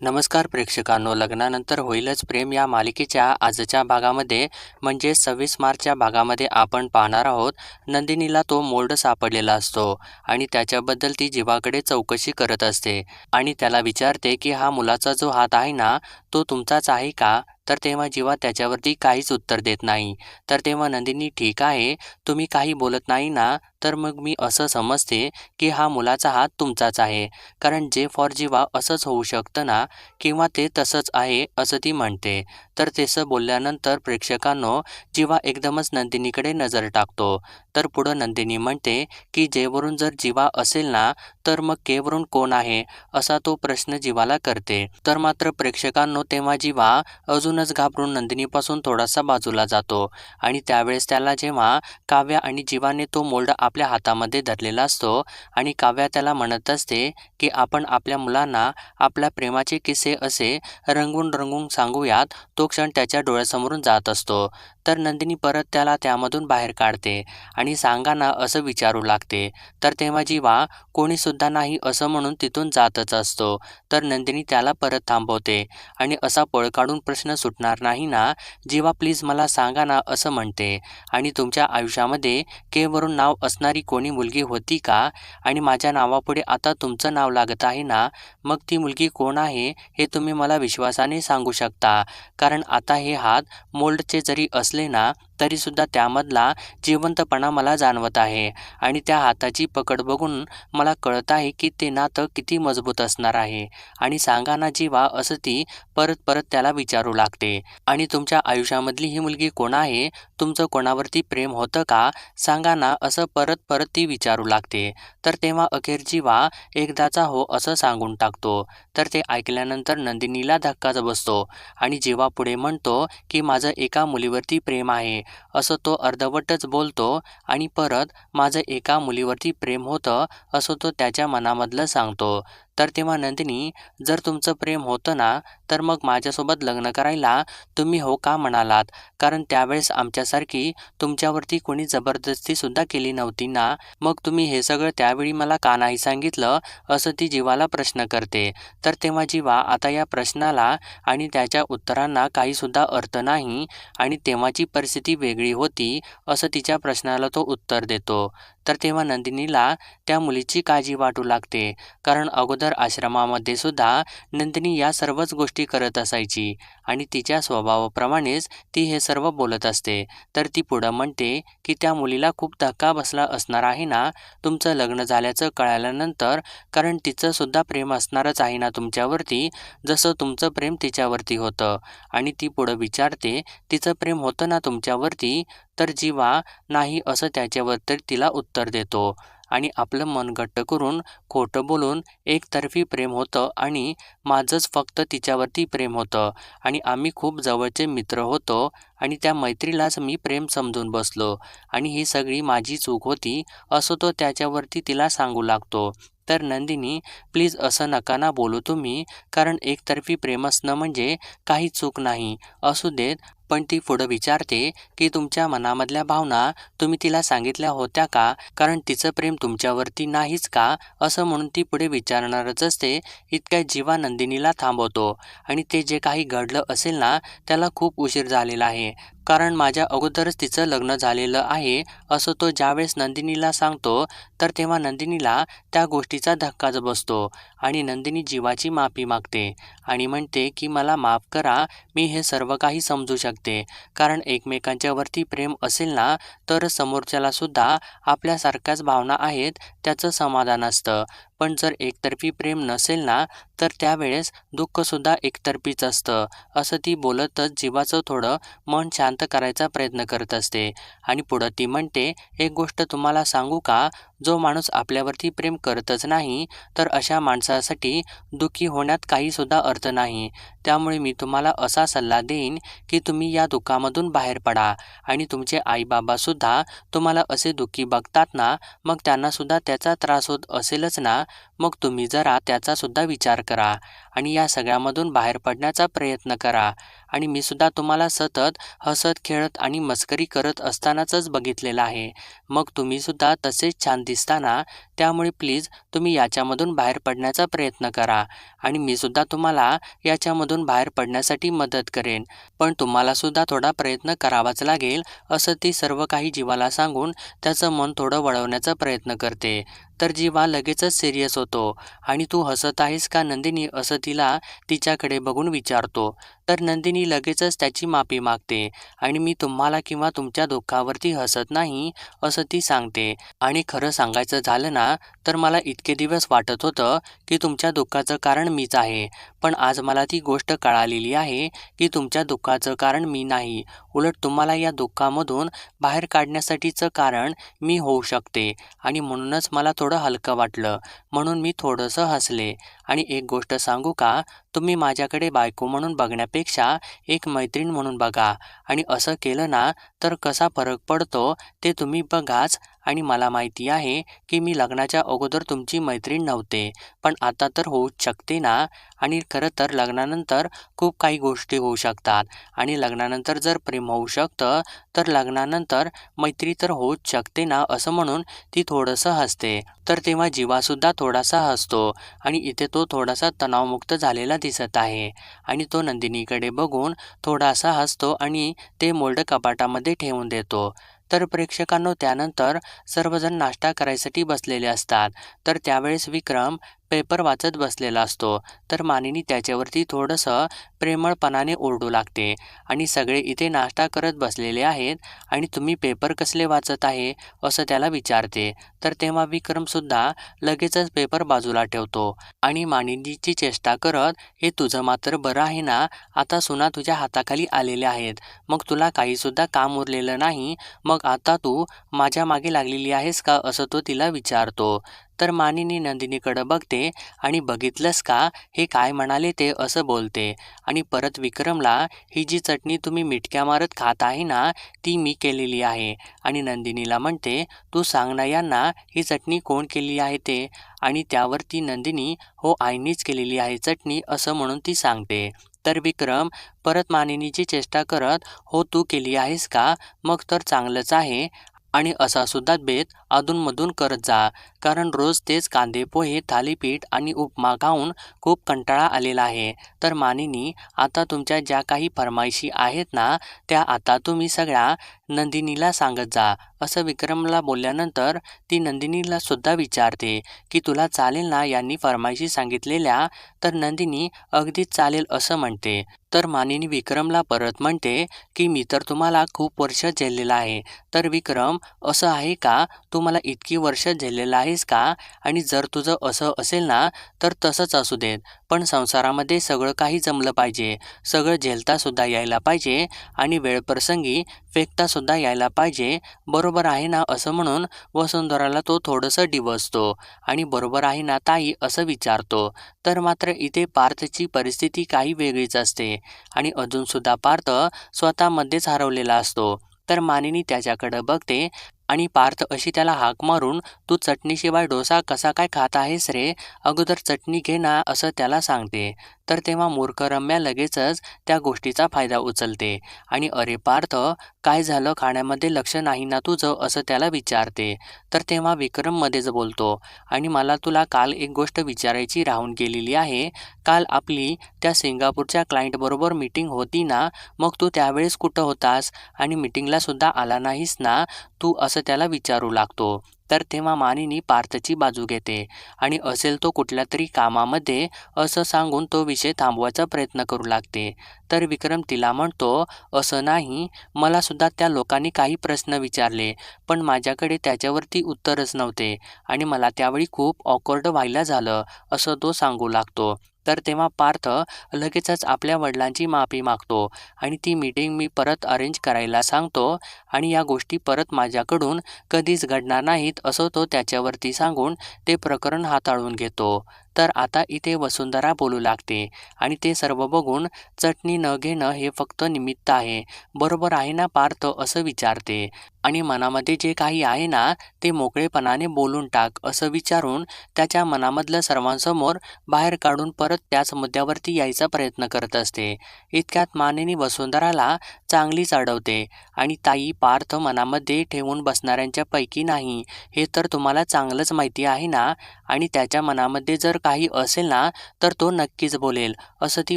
नमस्कार प्रेक्षकांनो लग्नानंतर होईलच प्रेम या मालिकेच्या आजच्या भागामध्ये. म्हणजे सव्वीस मार्चच्या भागामध्ये आपण पाहणार आहोत नंदिनीला तो मोल्ड सापडलेला असतो आणि त्याच्याबद्दल ती जीवाकडे चौकशी करत असते. आणि त्याला विचारते की हा मुलाचा जो हात आहे ना तो तुमचाच आहे का? तर तेव्हा जीवा त्याच्यावरती काहीच उत्तर देत नाही. तर तेव्हा नंदिनी ठीक आहे तुम्ही काही बोलत नाही ना तर मग मी असं समजते की हा मुलाचा हात तुमचाच आहे. कारण जे फॉर जीवा असंच होऊ शकतं ना किंवा ते तसंच आहे असं ती म्हणते. तर तसं बोलल्यानंतर प्रेक्षकांनो जीवा एकदमच नंदिनीकडे नजर टाकतो. तर पुढं नंदिनी म्हणते की जेवरून जर जीवा असेल ना तर मग केवरून कोण आहे? असा तो प्रश्न जीवाला करते. तर मात्र प्रेक्षकांनो तेव्हा जीवा अजूनच घाबरून नंदिनीपासून थोडासा बाजूला जातो आणि त्यावेळेस त्याला जेव्हा काव्या आणि जीवाने तो मोल्ड आपल्या हातामध्ये धरलेला असतो आणि काव्या त्याला म्हणत असते की आपण आपल्या मुलांना आपल्या प्रेमाचे किस्से असे रंगून रंगून सांगूयात तो क्षण त्याच्या डोळ्यासमोरून जात असतो. तर नंदिनी परत त्याला त्यामधून बाहेर काढते आणि सांगा ना असं विचारू लागते तर तेव्हा जीवा कोणीसुद्धा नाही असं म्हणून तिथून जातच असतो. तर नंदिनी त्याला परत थांबवते आणि असा पळ काढून प्रश्न सुटणार नाही ना? जीवा प्लीज मला सांगा ना असं म्हणते आणि तुमच्या आयुष्यामध्ये केवरून नाव असणारी कोणी मुलगी होती का? आणि माझ्या नावापुढे आता तुमचं नाव लागत आहे ना? मग ती मुलगी कोण आहे हे तुम्ही मला विश्वासाने सांगू शकता कारण आता हे हात मोल्डचे जरी असले ना तरीसुद्धा त्यामधला जिवंतपणा मला जाणवत आहे. आणि त्या हाताची पकड बघून मला कळत आहे की ते नातं किती मजबूत असणार आहे. आणि सांगा ना जीवा असं ती परत परत त्याला विचारू लागते. आणि तुमच्या आयुष्यामधली ही मुलगी कोण आहे? तुमचं कोणावरती प्रेम होतं का? सांगा ना असं परत परत ती विचारू लागते. तर तेव्हा अखेर जीवा एकदाचा हो असं सांगून टाकतो. तर ते ऐकल्यानंतर नंदिनीला धक्काच बसतो. आणि जीवा पुढे म्हणतो की माझं एका मुलीवरती प्रेम आहे. असं तो अर्धवटच बोलतो आणि परत माझं एका मुलीवरती प्रेम होतं असं तो त्याच्या मनामधलं सांगतो. तर तेव्हा नंदिनी जर तुमचं प्रेम होतं ना तर मग माझ्यासोबत लग्न करायला तुम्ही हो का म्हणालात? कारण त्यावेळेस आमच्यासारखी तुमच्यावरती कोणी जबरदस्तीसुद्धा केली नव्हती ना. मग तुम्ही हे सगळं त्यावेळी मला का नाही सांगितलं असं ती जीवाला प्रश्न करते. तर तेव्हा जीवा आता या प्रश्नाला आणि त्याच्या उत्तरांना काहीसुद्धा अर्थ नाही आणि तेव्हाची परिस्थिती वेगळी होती असं तिच्या प्रश्नाला तो उत्तर देतो. तर तेव्हा नंदिनीला त्या मुलीची काळजी वाटू लागते. कारण अगोदर आश्रमामध्ये सुद्धा नंदिनी या सर्वच गोष्टी करत असायची आणि तिच्या स्वभावाप्रमाणेच ती हे सर्व बोलत असते. तर ती पुढं म्हणते की त्या मुलीला खूप धक्का बसला असणार आहे ना? तुमचं लग्न झाल्याचं कळाल्यानंतर कारण तिचं सुद्धा प्रेम असणारच आहे ना तुमच्यावरती? जसं तुमचं प्रेम तिच्यावरती होतं. आणि ती पुढं विचारते तिचं प्रेम होतं ना तुमच्यावरती? तर जीवा नाही असं त्याच्यावर तर तिला उत्तर देतो. आणि आपलं मन घट्ट करून खोटं बोलून एकतर्फी प्रेम होतं आणि माझंच फक्त तिच्यावरती प्रेम होतं. आणि आम्ही खूप जवळचे मित्र होतो आणि त्या मैत्रीलाच मी प्रेम समजून बसलो. आणि ही सगळी माझी चूक होती असं तो त्याच्यावरती तिला सांगू लागतो. तर नंदिनी प्लीज असं नका ना बोलू तुम्ही कारण एकतर्फी प्रेम असणं म्हणजे काही चूक नाही. असू देत पण ती पुढं विचारते की तुमच्या मनामधल्या भावना तुम्ही तिला सांगितल्या होत्या का? कारण तिचं प्रेम तुमच्यावरती नाहीच का? असं म्हणून ती पुढे विचारणारच असते. इतक्या जीवा नंदिनीला थांबवतो. आणि ते जे काही घडलं असेल ना त्याला खूप उशीर झालेला आहे. कारण माझ्या अगोदरच तिचं लग्न झालेलं आहे असं तो ज्यावेळेस नंदिनीला सांगतो तर तेव्हा नंदिनीला त्या गोष्टीचा धक्काच बसतो आणि नंदिनी जीवाची माफी मागते आणि म्हणते की मला माफ करा मी हे सर्व काही समजू शकते. कारण एकमेकांच्यावरती प्रेम असेल ना तर समोरच्याला सुद्धा आपल्यासारख्याच भावना आहेत त्याचं समाधान असतं. पण जर एकतर्फी प्रेम नसेल ना तर त्यावेळेस दुःखसुद्धा एकतर्फीच असतं. असं ती बोलतच जीवाचं थोडं मन शांत करायचा प्रयत्न करत असते. आणि पुढं ती म्हणते एक गोष्ट तुम्हाला सांगू का? जो माणूस आपल्यावरती प्रेम करतच नाही तर अशा माणसासाठी दुःखी होण्यात काहीसुद्धा अर्थ नाही. त्यामुळे मी तुम्हाला असा सल्ला देईन की तुम्ही या दुःखामधून बाहेर पडा आणि तुमचे आईबाबासुद्धा तुम्हाला असे दुःखी बघतात ना मग त्यांनासुद्धा त्याचा त्रास होत असेलच ना. मग तुम्ही जरा त्याचासुद्धा विचार करा आणि या सगळ्यामधून बाहेर पडण्याचा प्रयत्न करा. आणि मी सुद्धा तुम्हाला सतत हसत खेळत आणि मस्करी करत असतानाच बघितलेलं आहे. मग तुम्हीसुद्धा तसेच छान दिसताना त्यामुळे प्लीज तुम्ही याच्यामधून बाहेर पडण्याचा प्रयत्न करा. आणि मी सुद्धा तुम्हाला याच्यामधून बाहेर पडण्यासाठी मदत करेन. पण तुम्हालासुद्धा थोडा प्रयत्न करावाच लागेल असं ती सर्व काही जीवाला सांगून त्याचं मन थोडं वळवण्याचा प्रयत्न करते. तर जीवा लगेचच सिरियस होतो. आणि तू हसत आहेस का नंदिनी असं तिला तिच्याकडे बघून विचारतो. तर नंदिनी लगेचच त्याची माफी मागते आणि मी तुम्हाला किंवा तुमच्या दुःखावरती हसत नाही असं ती सांगते. आणि खरं सांगायचं झालं ना तर मला इतके दिवस वाटत होतं की तुमच्या दुःखाचं कारण मीच आहे. पण आज मला ती गोष्ट कळालेली आहे की तुमच्या दुःखाचं कारण मी नाही. उलट तुम्हाला या दुःखामधून बाहेर काढण्यासाठीचं कारण मी होऊ शकते. आणि म्हणूनच मला थोडं हलकं वाटलं. म्हणून मी थोडंसं हसले. आणि एक गोष्ट सांगू का? तुम्ही माझ्याकडे बायको म्हणून बघण्यापेक्षा एक मैत्रीण म्हणून बघा. आणि असं केलं ना तर कसा फरक पडतो ते तुम्ही बघाच. आणि मला माहिती आहे की मी लग्नाच्या अगोदर तुमची मैत्रीण नव्हते. पण आता तर होऊच शकते ना? आणि खरं तर लग्नानंतर खूप काही गोष्टी होऊ शकतात. आणि लग्नानंतर जर प्रेम होऊ शकतं तर लग्नानंतर मैत्री तर होऊच शकते ना? असं म्हणून ती थोडंसं हसते. तर तेव्हा जीवासुद्धा थोडासा हसतो. आणि इथे तो थोडासा तणावमुक्त झालेला दिसत आहे. आणि तो नंदिनीकडे बघून थोडासा हसतो आणि ते मोल्ड कपाटामध्ये ठेवून देतो. तर प्रेक्षकांनो त्यानंतर सर्वजण नाश्ता करायसाठी बसलेले असतात. तर त्यावेळेस विक्रम पेपर वाचत बसलेला असतो. तर मानिनी त्याच्यावरती थोडंसं प्रेमळपणाने ओरडू लागते. आणि सगळे इथे नाश्ता करत बसलेले आहेत. आणि तुम्ही पेपर कसले वाचत आहे? असं त्याला विचारते. तर तेव्हा विक्रमसुद्धा लगेचच पेपर बाजूला ठेवतो. आणि मानिनीची चेष्टा करत हे तुझं मात्र बरं आहे ना? आता सुना तुझ्या हाताखाली आलेल्या आहेत. मग तुला काहीसुद्धा काम उरलेलं नाही. मग आता तू माझ्या मागे लागलेली आहेस का? असं तो तिला विचारतो. तर मानिनी नंदिनीकडं बघते आणि बघितलंस का? हे काय म्हणाले ते असं बोलते. आणि परत विक्रमला ही जी चटणी तुम्ही मिटक्या मारत खात आहे ना ती मी केलेली आहे. आणि नंदिनीला म्हणते तू सांग ना यांना ही चटणी कोण केली आहे ते? आणि त्यावर ती नंदिनी हो आईनीच केलेली आहे चटणी असं म्हणून ती सांगते. तर विक्रम परत मानिनीची चेष्टा करत हो तू केली आहेस का? मग तर चांगलंच आहे. आणि असा सुद्धा बेत अधूनमधून करत जा. कारण रोज तेच कांदे पोहे थालीपीठ आणि उपमा खाऊन खूप कंटाळा आलेला आहे. तर मानिनी आता तुमच्या ज्या काही फरमाईशी आहेत ना त्या आता तुम्ही सगळ्या नंदिनीला सांगत जा. असं विक्रमला बोलल्यानंतर ती नंदिनीला सुद्धा विचारते की तुला चालेल ना यांनी फरमाईशी सांगितलेल्या तर नंदिनी अगदीच चालेल असं म्हणते. तर मानिनी विक्रमला परत म्हणते की मी तर तुम्हाला खूप वर्ष झेललेलं आहे. तर विक्रम असं आहे का? तू मला इतकी वर्ष झेललेलं आहेस का? आणि जर तुझं असं असेल ना तर तसंच असू देत. पण संसारामध्ये सगळं काही जमलं पाहिजे. सगळं झेलतासुद्धा यायला पाहिजे आणि वेळप्रसंगी फेकतासुद्धा यायला पाहिजे. बरोबर आहे ना असं म्हणून वसुंधराला तो थोडंसं डिवसतो आणि बरोबर आहे ना ताई असं विचारतो. तर मात्र इथे पार्थची परिस्थिती काही वेगळीच असते. आणि अजूनसुद्धा पार्थ स्वतःमध्येच हरवलेला असतो. तर मानिनी त्याच्याकडं बघते आणि पार्थ अशी त्याला हाक मारून तू चटणीशिवाय डोसा कसा काय खात आहेस रे? अगोदर चटणी घे ना असं त्याला सांगते. तर तेव्हा मूर्ख रम्या लगेचच त्या गोष्टीचा फायदा उचलते. आणि अरे पार्थ काय झालं खाण्यामध्ये लक्ष नाही ना तुझं असं त्याला विचारते. तर तेव्हा विक्रममध्येच बोलतो आणि मला तुला काल एक गोष्ट विचारायची राहून गेलेली आहे. काल आपली त्या सिंगापूरच्या क्लायंटबरोबर मीटिंग होती ना? मग तू त्यावेळेस कुठं होतास? आणि मीटिंगला सुद्धा आला नाहीस ना? तू असं त्याला विचारू लागतो. तर तेव्हा मानिनी पार्थची बाजू घेते आणि असेल तो कुठल्या तरी कामामध्ये असं सांगून तो विषय थांबवायचा प्रयत्न करू लागते. तर विक्रम तिला म्हणतो असं नाही मला सुद्धा त्या लोकांनी काही प्रश्न विचारले पण माझ्याकडे त्याच्यावरती उत्तरच नव्हते आणि मला त्यावेळी खूप ऑकवर्ड व्हायला झालं असं तो सांगू लागतो. तर तेव्हा पार्थ लगेचच आपल्या वडिलांची माफी मागतो आणि ती मीटिंग मी परत अरेंज करायला सांगतो आणि या गोष्टी परत माझ्याकडून कधीच घडणार नाहीत असं तो त्याच्यावरती सांगून ते प्रकरण हाताळून घेतो. तर आता इथे वसुंधरा बोलू लागते आणि ते सर्व बघून चटणी न घेणं हे फक्त निमित्त आहे. बरोबर आहे ना पार्थ? असं विचारते. आणि मनामध्ये जे काही आहे ना ते मोकळेपणाने बोलून टाक असं विचारून त्याच्या मनामधलं सर्वांसमोर बाहेर काढून परत त्याच मुद्द्यावरती यायचा प्रयत्न करत असते. इतक्यात मानेनी वसुंधराला चांगलीच चढवते आणि ताई पार्थ मनामध्ये ठेवून बसणाऱ्यांच्या पैकी नाही. हे तर तुम्हाला चांगलंच माहिती आहे ना? आणि त्याच्या मनामध्ये जर काही असेल ना तर तो नक्कीच बोलेल असं ती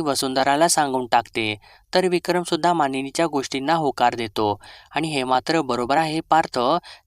वसुंधराला सांगून टाकते. तर विक्रमसुद्धा मानिनीच्या गोष्टींना होकार देतो. आणि हे मात्र बरोबर आहे पार्थ.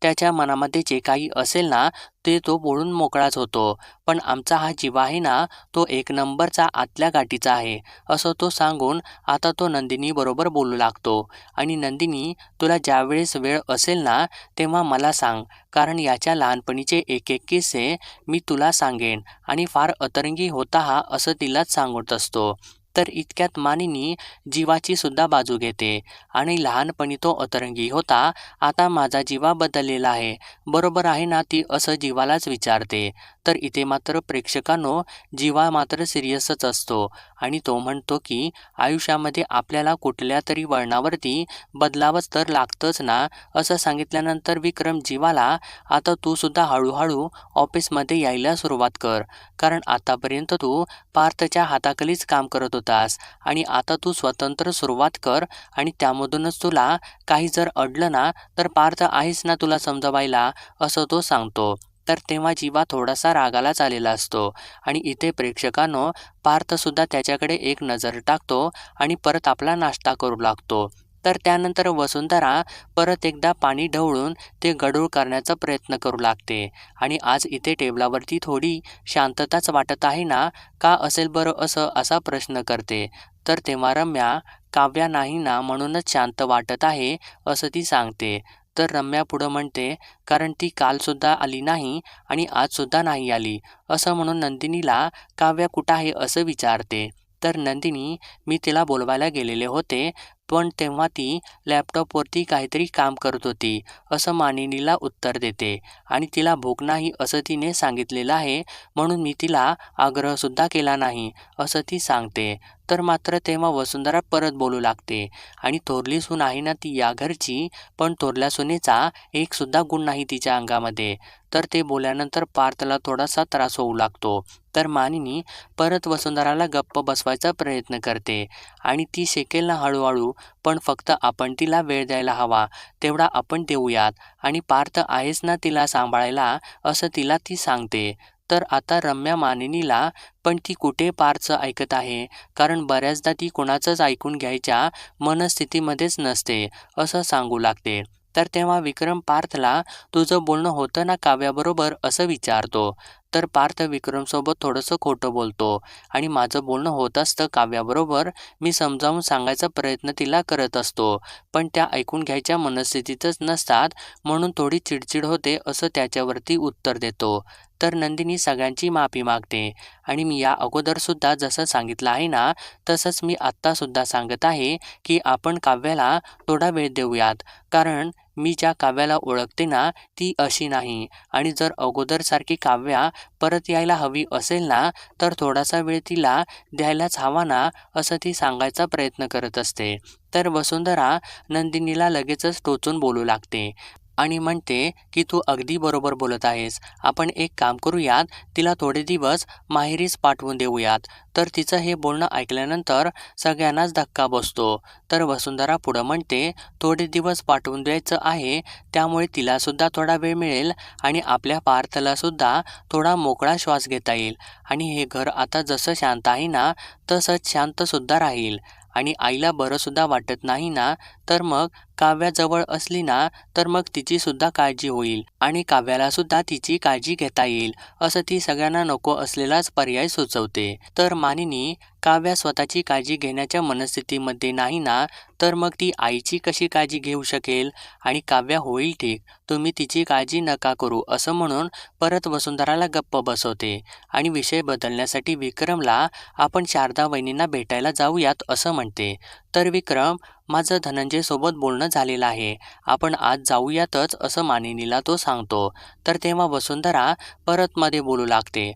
त्याच्या मनामध्ये जे काही असेल ना ते तो बोलून मोकळाच होतो. पण आमचा हा जीव आहे ना तो एक नंबरचा आतल्या गाठीचा आहे. असं तो सांगून आता तो नंदिनी बरोबर बोलू लागतो. आणि नंदिनी तुला ज्यावेळेस वेळ असेल ना तेव्हा मला सांग. कारण याच्या लहानपणीचे एक एक किस्से मी तुला सांगेन. आणि फार अतरंगी होता हा असं तिलाच सांगत असतो. तर इतक्यात मानिनी जीवाची सुद्धा बाजू घेते. आणि लहानपणी तो अतरंगी होता. आता माझा जीवा बदललेला आहे. बरोबर आहे ना ती असं जीवालाच विचारते. तर इथे मात्र प्रेक्षकांनो जीवा मात्र सिरियसच असतो. आणि तो म्हणतो की आयुष्यामध्ये आपल्याला कुठल्या तरी वळणावरती बदलावंच तर लागतंच ना. असं सांगितल्यानंतर विक्रम जीवाला आता तू सुद्धा हळूहळू ऑफिसमध्ये यायला सुरुवात कर. कारण आतापर्यंत तू पार्थच्या हाताखालीच काम करत होतास. आणि आता तू स्वतंत्र सुरुवात कर आणि त्यामधूनच तुला काही जर अडलं ना तर पार्थ आहेस ना तुला समजवायला असं तो सांगतो. तर तेव्हा जीवा थोडासा रागालाच आलेला असतो. आणि इथे प्रेक्षकांनो पार्थसुद्धा त्याच्याकडे एक नजर टाकतो आणि परत आपला नाश्ता करू लागतो. तर त्यानंतर वसुंधरा परत एकदा पाणी ढवळून ते गडूळ करण्याचा प्रयत्न करू लागते. आणि आज इथे टेबलावरती थोडी शांतताच वाटत आहे ना? का असेल बरं असं असा प्रश्न करते. तर तेव्हा रम्या काव्या नाही ना म्हणूनच शांत वाटत आहे असं ती सांगते. तर रम्या पुढं म्हणते कारण ती कालसुद्धा आली नाही आणि आजसुद्धा नाही आली. असं म्हणून नंदिनीला काव्या कुठं आहे? असं विचारते. तर नंदिनी मी तिला बोलवायला गेलेले होते. पण तेव्हा ती लॅपटॉपवरती काहीतरी काम करत होती असं मानिनीला उत्तर देते. आणि तिला भूक नाही असं तिने सांगितलेलं आहे म्हणून मी तिला आग्रहसुद्धा केला नाही असं ती सांगते. तर मात्र तेव्हा वसुंधरा परत बोलू लागते. आणि थोरली सून आहे ना ती या घरची पण थोरल्या सुनेचा एकसुद्धा गुण नाही तिच्या अंगामध्ये. तर ते बोलल्यानंतर पार्थला थोडासा त्रास होऊ लागतो. तर मानिनी परत वसुंधराला गप्प बसवायचा प्रयत्न करते. आणि ती शेकेल ना हळूहळू पण फक्त आपण तिला वेळ द्यायला हवा तेवढा आपण देऊयात. आणि पार्थ आहेच ना तिला सांभाळायला असं तिला ती सांगते. तर आता रम्या मानिनीला पण ती कुठे पारचं ऐकत आहे? कारण बऱ्याचदा ती कोणाचंच ऐकून घ्यायच्या मनस्थितीमध्येच नसते असं सांगू लागते. तर तेव्हा विक्रम पार्थला तुझं बोलणं होतं ना काव्याबरोबर? असं विचारतो. तर पार्थ विक्रमसोबत थोडंसं खोटं बोलतो. आणि माझं बोलणं होत असतं काव्याबरोबर मी समजावून सांगायचा प्रयत्न तिला करत असतो. पण त्या ऐकून घ्यायच्या मनस्थितीतच नसतात म्हणून थोडी चिडचिड होते असं त्याच्यावरती उत्तर देतो. तर नंदिनी सगळ्यांची माफी मागते. आणि मी या अगोदरसुद्धा जसं सांगितलं आहे ना तसंच मी आत्तासुद्धा सांगत आहे की आपण काव्याला थोडा वेळ देऊयात. कारण मी ज्या काव्याला ओळखते ना ती अशी नाही. आणि जर अगोदरसारखी काव्या परत यायला हवी असेल ना तर थोडासा वेळ तिला द्यायलाच हवा ना असं ती सांगायचा प्रयत्न करत असते. तर वसुंधरा नंदिनीला लगेचच टोचून बोलू लागते. आणि म्हणते की तू अगदी बरोबर बोलत आहेस. आपण एक काम करूयात तिला थोडे दिवस माहेरीस पाठवून देऊयात. तर तिचं हे बोलणं ऐकल्यानंतर सगळ्यांनाच धक्का बसतो. तर वसुंधरा पुढं म्हणते थोडे दिवस पाठवून द्यायचं आहे त्यामुळे तिलासुद्धा थोडा वेळ मिळेल आणि आपल्या पार्थलासुद्धा थोडा मोकळा श्वास घेता येईल. आणि हे घर आता जसं शांत आहे ना तसंच शांतसुद्धा राहील. आणि आईला बरंसुद्धा वाटत नाही ना तर मग काव्याजवळ असली ना तर मग तिचीसुद्धा काळजी होईल आणि काव्यालासुद्धा तिची काळजी घेता येईल असं ती सगळ्यांना नको असलेलाच पर्याय सुचवते. तर मानिनी काव्या स्वतःची काळजी घेण्याच्या मनस्थितीमध्ये नाही ना तर मग ती आईची कशी काळजी घेऊ शकेल? आणि काव्या होईल ठीक तुम्ही तिची काळजी नका करू असं म्हणून परत वसुंधराला गप्प बसवते. आणि विषय बदलण्यासाठी विक्रमला आपण शारदा वहिनींना भेटायला जाऊयात असं म्हणते. तर विक्रम माझं धनंजयसोबत बोलणं झालेलं आहे. आपण आज जाऊयातच असं मानिनीला तो सांगतो. तर तेव्हा वसुंधरा परतमध्ये बोलू लागते.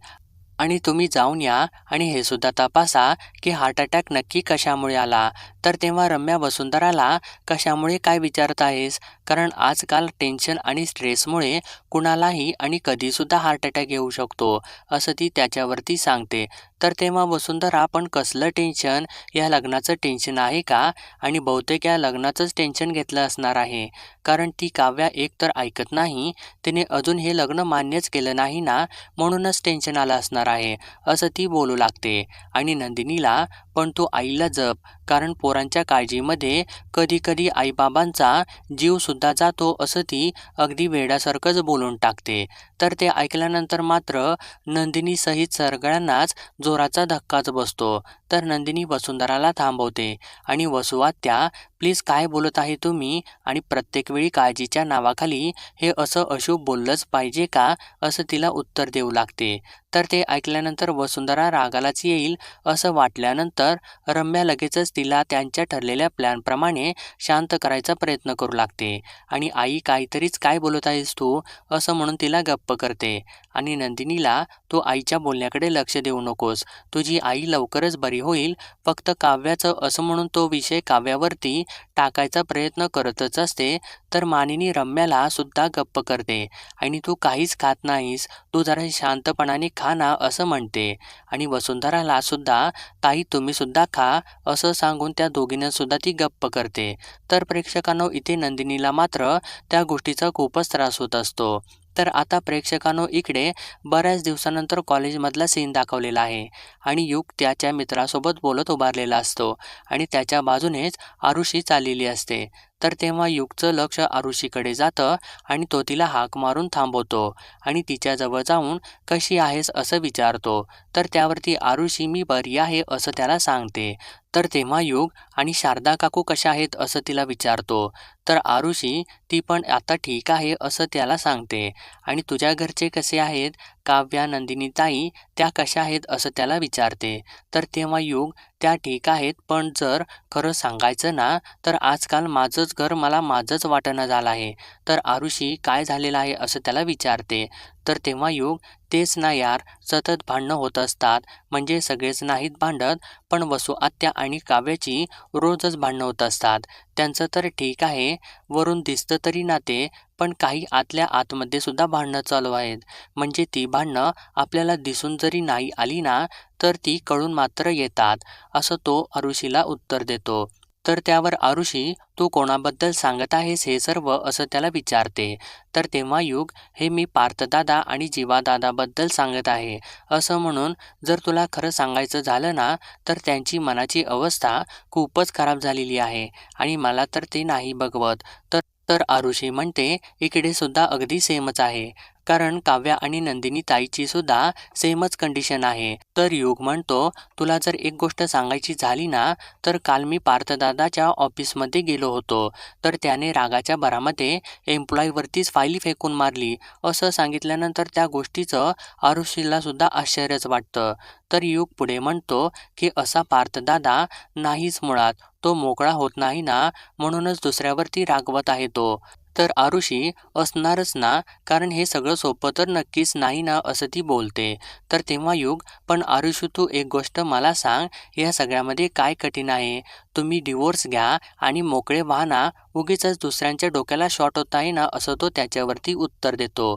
आणि तुम्ही जाऊन या आणि हे सुद्धा तपासा की हार्ट अटॅक नक्की कशामुळे आला? तर तेव्हा रम्या वसुंधराला कशामुळे काय विचारत आहेस? कारण आजकाल टेन्शन आणि स्ट्रेसमुळे कुणालाही आणि कधीसुद्धा हार्ट अटॅक येऊ शकतो असं ती त्याच्यावरती सांगते. तर तेव्हा वसुंधरा पण कसलं टेन्शन या लग्नाचं टेन्शन आहे का? आणि बहुतेक या लग्नाचंच टेन्शन घेतलं असणार आहे. कारण ती काव्या एक तर ऐकत नाही तिने अजून हे लग्न मान्यच केलं नाही ना म्हणूनच टेन्शन आलं असणार आहे असं ती बोलू लागते. आणि नंदिनीला पण तू आईला जप कारण पोरांच्या काळजीमध्ये कधीकधी आईबाबांचा जीवसुद्धा जातो असं ती अगदी वेड्यासारखंच बोलून टाकते. तर ते ऐकल्यानंतर मात्र नंदिनीसहित सगळ्यांनाच जोराचा धक्काच बसतो. तर नंदिनी वसुंधराला थांबवते. आणि वसुवात्या प्लीज काय बोलत आहे तुम्ही? आणि प्रत्येक वेळी काळजीच्या नावाखाली हे असं अशुभ बोललंच पाहिजे का असं तिला उत्तर देऊ लागते. तर ते ऐकल्यानंतर वसुंधरा रागालाच येईल असं वाटल्यानंतर रम्या लगेचच तिला त्यांच्या ठरलेल्या प्लॅनप्रमाणे शांत करायचा प्रयत्न करू लागते. आणि आई काहीतरीच काय बोलत आहेस तू असं म्हणून तिला गप्प करते. आणि नंदिनीला तू आईच्या बोलण्याकडे लक्ष देऊ नकोस. तुझी आई लवकरच बरी होईल. फक्त काव्याचं असं म्हणून तो विषय काव्यावरती टाकायचा प्रयत्न करतच असते तर मानिनी रम्याला सुद्धा गप्प करते. आणि तू काहीच खात नाहीस. तू जरा शांतपणाने खा ना असं म्हणते. आणि वसुंधराला सुद्धा ताई तुम्ही सुद्धा खा असं सांगून त्या दोघींना सुद्धा ती गप्प करते. तर प्रेक्षकांनो इथे नंदिनीला मात्र त्या गोष्टीचा खूपच त्रास होत असतो. तर आता प्रेक्षकांनो इकडे बऱ्याच दिवसानंतर कॉलेजमधला सीन दाखवलेला आहे. आणि युग त्याच्या मित्रासोबत बोलत उभारलेला असतो. आणि त्याच्या बाजूनेच आरुषी चाललेली असते. तर तेव्हा युगचं लक्ष आरुषीकडे जातं आणि तो तिला हाक मारून थांबवतो आणि तिच्याजवळ जाऊन कशी आहेस? असं विचारतो. तर त्यावरती आरुषी मी बरी आहे असं त्याला सांगते. तर तेव्हा युग आणि शारदा काकू कशा आहेत असं तिला विचारतो. तर आरुषी ती पण आता ठीक आहे असं त्याला सांगते. आणि तुझ्या घरचे कसे आहेत? काव्या नंदिनी ताई त्या कशा आहेत असं त्याला विचारते. तर तेव्हा युग त्या ठीक आहेत पण जर खरं सांगायचं ना तर आजकाल माझंच घर मला माझंच वाटणं झालं आहे. तर आरुषी काय झालेलं आहे असं त्याला विचारते. तर तेव्हा युग तेच ना यार सतत भांडणं होत असतात. म्हणजे सगळेच नाहीत भांडत पण वसू आत्या आणि काव्याची रोजच भांडणं होत असतात. त्यांचं तर ठीक आहे वरून दिसतं तरी नाते पण काही आतल्या आतमध्ये सुद्धा भांडणं चालू आहेत. म्हणजे ती भांडणं आपल्याला दिसून जरी नाही आली ना तर ती कळून मात्र येतात असं तो अरुषीला उत्तर देतो. तर त्यावर आरुषी तू कोणाबद्दल सांगत आहेस हे सर्व असं त्याला विचारते. तर तेव्हा युग हे मी पार्थदादा आणि जीवादादाबद्दल सांगत आहे. असं म्हणून जर तुला खरं सांगायचं झालं ना तर त्यांची मनाची अवस्था खूपच खराब झालेली आहे आणि मला तर ते नाही बघवत. तर तर आरुषी म्हणते इकडे सुद्धा अगदी सेमच आहे. कारण काव्या आणि नंदिनी ताईची सुद्धा सेमच कंडिशन आहे. तर युग म्हणतो तुला जर एक गोष्ट सांगायची झाली ना तर काल मी पार्थदादाच्या ऑफिसमध्ये गेलो होतो. तर त्याने रागाच्या भरामध्ये एम्प्लॉईवरतीच फाईल फेकून मारली. असं सांगितल्यानंतर त्या गोष्टीचं आरुषीला सुद्धा आश्चर्यच वाटतं. तर युग पुढे म्हणतो की असा पार्थदादा नाहीच मुळात. तो मोकळा होत नाही ना म्हणूनच दुसऱ्यावरती रागवत आहे तो. तर आरुषी असणारच ना? कारण हे सगळं सोपं तर नक्कीच नाही ना असं ती बोलते. तर तेव्हा युग पण आरुषी तू एक गोष्ट मला सांग या सगळ्यामध्ये काय कठीण आहे? तुम्ही डिवोर्स घ्या आणि मोकळे वाहना उगीच दुसऱ्यांच्या डोक्याला शॉट होत आहे ना असं तो त्याच्यावरती उत्तर देतो.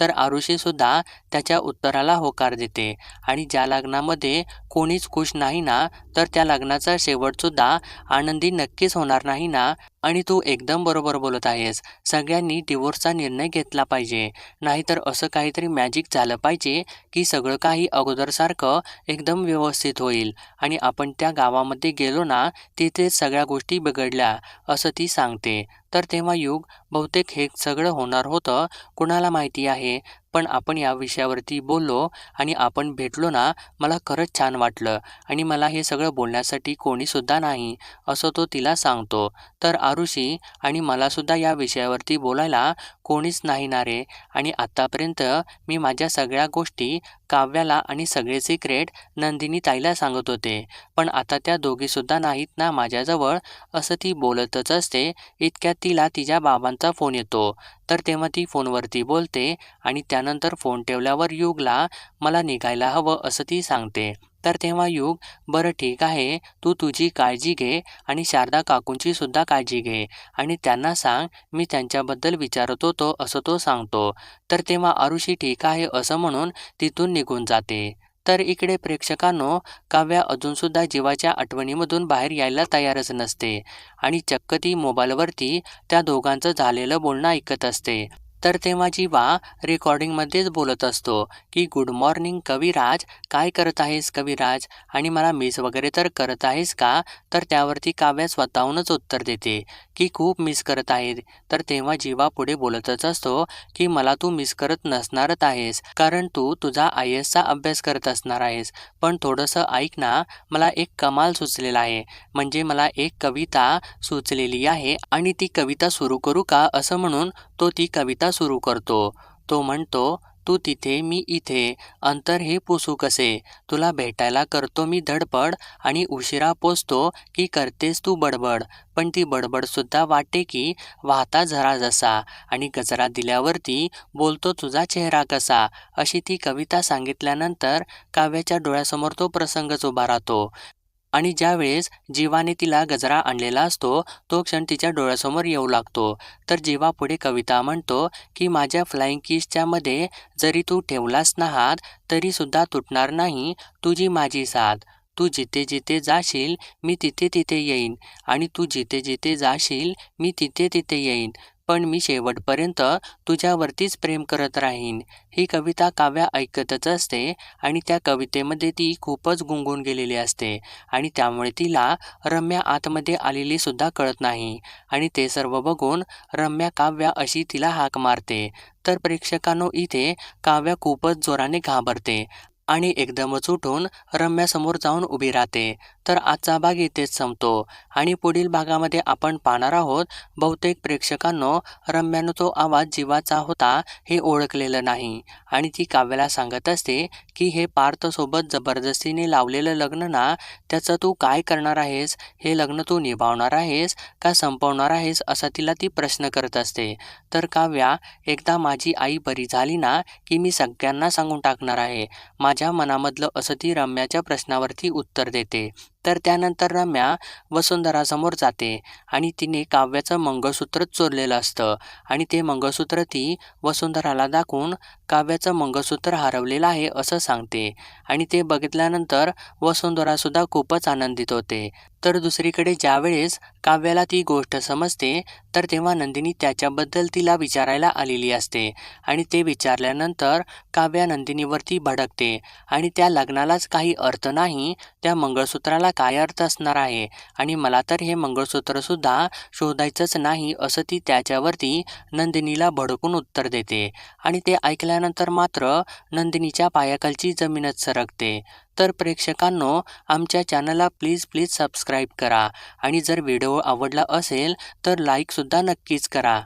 तर आरुषीसुद्धा त्याच्या उत्तराला होकार देते. आणि ज्या लग्नामध्ये कोणीच खुश नाही ना तर त्या लग्नाचा शेवटसुद्धा आनंदी नक्कीच होणार नाही ना आणि तू एकदम बरोबर बोलत आहेस. सगळ्यांनी डिवोर्सचा निर्णय घेतला पाहिजे. नाहीतर असं काहीतरी मॅजिक झालं पाहिजे की सगळं काही अगोदरसारखं एकदम व्यवस्थित होईल. आणि आपण त्या गावामध्ये गेलो ना तिथे सगळ्या गोष्टी बिघडल्या असं ती सांगते. the तर तेव्हा युग बहुतेक हे सगळं होणार होतं कुणाला माहिती आहे? पण आपण या विषयावरती बोललो आणि आपण भेटलो ना मला खरंच छान वाटलं आणि मला हे सगळं बोलण्यासाठी कोणीसुद्धा नाही असं तो तिला सांगतो. तर आरुषी आणि मलासुद्धा या विषयावरती बोलायला कोणीच नाही ना रे आणि आत्तापर्यंत मी माझ्या सगळ्या गोष्टी काव्याला आणि सगळे सिक्रेट नंदिनी ताईला सांगत होते. पण आता त्या दोघीसुद्धा नाहीत ना माझ्याजवळ असं ती बोलतच असते इतक्यात तिला तिच्या बाबांचा फोन येतो. तर तेव्हा ती फोनवरती बोलते आणि त्यानंतर फोन ठेवल्यावर युगला मला निघायला हवं असं ती सांगते. तर तेव्हा युग बरं ठीक आहे तू तुझी काळजी घे आणि शारदा काकूंची सुद्धा काळजी घे आणि त्यांना सांग मी त्यांच्याबद्दल विचारत होतो असं तो सांगतो. तर तेव्हा आरुषी ठीक आहे असं म्हणून तिथून निघून जाते. तर इकडे प्रेक्षकांनो काव्या अजूनसुद्धा जीवाच्या आठवणीमधून बाहेर यायला तयारच नसते आणि चक्क ती मोबाईलवरती त्या दोघांचं झालेलं बोलणं ऐकत असते. तर तेव्हा जीवा रेकॉर्डिंगमध्येच बोलत असतो की गुड मॉर्निंग कविराज. काय करत आहेस कविराज? आणि मला मिस वगैरे तर करत आहेस का? तर त्यावरती काव्या स्वतःहूनच उत्तर देते की खूप मिस करत आहे तर तेव्हा जीवा पुढे बोलतच असतो की मला तू मिस करत नसणारच आहेस कारण तू तुझा आय एसचा अभ्यास करत असणार आहेस. पण थोडंसं ऐक ना मला एक कमाल सुचलेला आहे. म्हणजे मला एक कविता सुचलेली आहे आणि ती कविता सुरू करू का असं म्हणून तो ती कविता सुरू करतो. तो म्हणतो तू तिथे मी इथे. अंतर हे पोसू कसे? तुला भेटायला करतो मी धडपड आणि उशिरा पोचतो की करतेस तू बडबड. पण ती बडबडसुद्धा वाटते की वाहता झरा जसा आणि गजरा दिल्यावरती बोलतो तुझा चेहरा कसा. अशी ती कविता सांगितल्यानंतर काव्याच्या डोळ्यासमोर तो प्रसंगच उभा राहतो. आणि ज्यावेळेस जीवाने तिला गजरा आणलेला असतो तो क्षण तिच्या डोळ्यासमोर येऊ लागतो. तर जीवा पुढे कविता म्हणतो की माझ्या फ्लाइंग किसच्या मध्ये जरी तू ठेवलास ना हात तरीसुद्धा तुटणार नाही तुझी माझी साथ. तू जिथे जिथे जाशील मी तिथे तिथे येईन. आणि तू जिथे जिथे जाशील मी तिथे तिथे येईन. पण मी शेवटपर्यंत तुझ्यावरतीच प्रेम करत राहीन. ही कविता काव्या ऐकतच असते आणि त्या कवितेमध्ये ती खूपच गुंगून गेलेली असते आणि त्यामुळे तिला रम्या आतमध्ये आलेली सुद्धा कळत नाही आणि ते सर्व बघून रम्या काव्या अशी तिला हाक मारते. तर प्रेक्षकांनो इथे काव्या खूपच जोराने घाबरते. आणि एकदमच उठून रम्यासमोर जाऊन उभी राहते. तर आजचा भाग इथेच संपतो. आणि पुढील भागामध्ये आपण पाहणार आहोत बहुतेक प्रेक्षकांनो रम्यानं तो आवाज जीवाचा होता हे ओळखलेलं नाही. आणि ती काव्याला सांगत असते की हे पार्थसोबत जबरदस्तीने लावलेलं लग्न ना त्याचं तू काय करणार आहेस? हे लग्न तू निभावणार आहेस का संपवणार आहेस? असा तिला ती प्रश्न करत असते. तर काव्या एकदा माझी आई बरी झाली ना की मी सगळ्यांना सांगून टाकणार आहे. माझ्या मनामधलं असं ती रम्याच्या प्रश्नावरती उत्तर देते. तर त्यानंतर रम्या वसुंधरासमोर जाते आणि तिने काव्याचं मंगळसूत्र चोरलेलं असतं. आणि ते मंगळसूत्र ती वसुंधराला दाखवून काव्याचं मंगळसूत्र हरवलेलं आहे असं सांगते. आणि ते बघितल्यानंतर वसुंधरासुद्धा खूपच आनंदित होते. तर दुसरीकडे ज्यावेळेस काव्याला ती गोष्ट समजते तर तेव्हा नंदिनी त्याच्याबद्दल तिला विचारायला आलेली असते आणि ते विचारल्यानंतर काव्या नंदिनीवरती भडकते आणि त्या लग्नालाच काही अर्थ नाही त्या मंगळसूत्राला काय अर्थ असणार आहे आणि मला तर हे मंगळसूत्रसुद्धा शोधायचंच नाही असं ती त्याच्यावरती नंदिनीला भडकून उत्तर देते आणि ते ऐकल्यानंतर मात्र नंदिनीच्या पायाखालची जमीनच सरकते. तर प्रेक्षकांनो आमच्या चॅनलला प्लीज प्लीज सबस्क्राईब करा. आणि जर व्हिडिओ आवडला असेल तर लाईकसुद्धा नक्कीच करा.